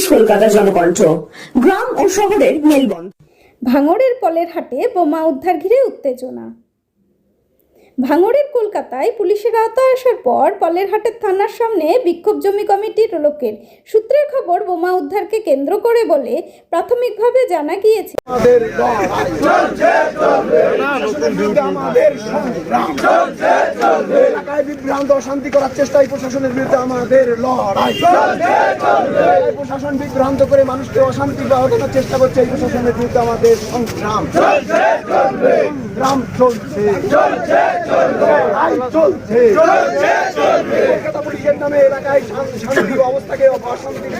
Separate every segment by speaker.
Speaker 1: পলের জনকণ্ঠ গ্রাম ও শহরের
Speaker 2: কলের হাটে বোমা উদ্ধার ঘিরে উত্তেজনা। ভাঙড়ের কলকাতায় পুলিশের আওতায় আসার পর পলেরহাটের থানার সামনে বিক্ষোভ জমি কমিটির লোকের সূত্রের খবর বোমা উদ্ধারকে কেন্দ্র করে বলে প্রাথমিকভাবে জানা গিয়েছে।
Speaker 3: আমাদের লড়াই চলছে চলবে বিরুদ্ধে আমাদের সংগ্রাম চলছে চলবে এলাকায় বিভ্রান্ত অশান্তি করার চেষ্টায় প্রশাসনের বিরুদ্ধে আমাদের লড়াই প্রশাসন বিভ্রান্ত করে মানুষকে অশান্তি বাড়ানোর চেষ্টা করছে এই প্রশাসনের বিরুদ্ধে আমাদের সংগ্রাম চলছে এলাকায় অবস্থাকে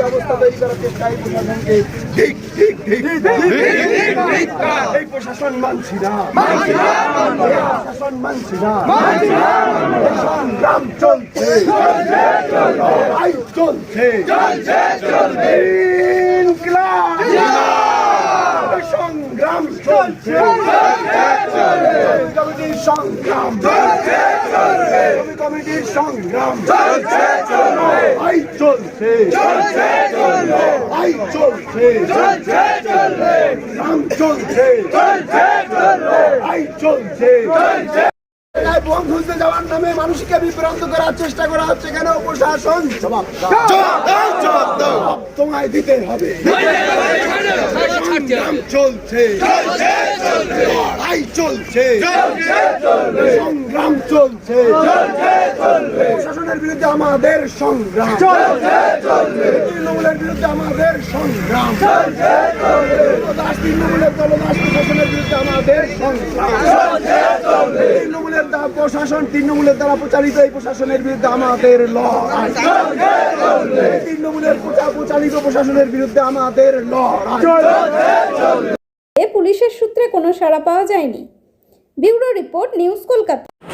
Speaker 3: ব্যবস্থা এই প্রশাসন মানছি না প্রশাসন মানছি না সংগ্রাম চলছে। লড়াই চলছে। সংগ্রাম চলছে। কমিটির সংগ্রাম। কমি কমিটির সংগ্রাম। লড়াই চলছে। লড়াই চলছে। সংগ্রাম চলছে। লড়াই চলছে এলাকায় বোম খুঁজতে যাওয়ার নামে মানুষকে বিভ্রান্ত করার চেষ্টা করা হচ্ছে কেন? প্রশাসন। জবাব। তোমায় দিতে হবে। চলছে। চলছে সংগ্রাম চলছে। প্রশাসনের বিরুদ্ধে আমাদের সংগ্রাম। তৃণমূলের বিরুদ্ধে আমাদের সংগ্রাম। তৃণমূলের দলদাস প্রশাসনের বিরুদ্ধে আমাদের সংগ্রাম। প্রশাসন তৃণমূলের দ্বারা প্রচারিত এই প্রশাসনের বিরুদ্ধে আমাদের লড়াই। তৃণমূলের প্রচা- প্রচারিত প্রশাসনের বিরুদ্ধে আমাদের লড়াই।
Speaker 2: এ পুলিশের সূত্রে কোনো সাড়া পাওয়া যায়নি। Bureau report news Kolkata.